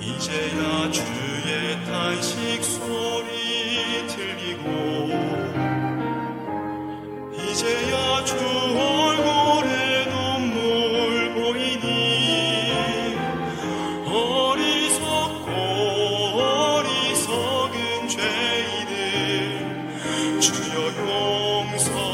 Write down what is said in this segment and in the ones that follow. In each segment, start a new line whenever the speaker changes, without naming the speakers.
이제야 주의 탄식 소리 들리고 이제야 주 얼굴에 눈물 보이니 어리석고 어리석은 죄인을 주여 용서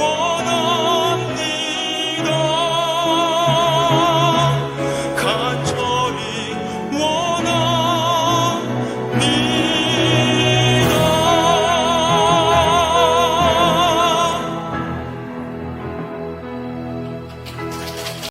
원합니다.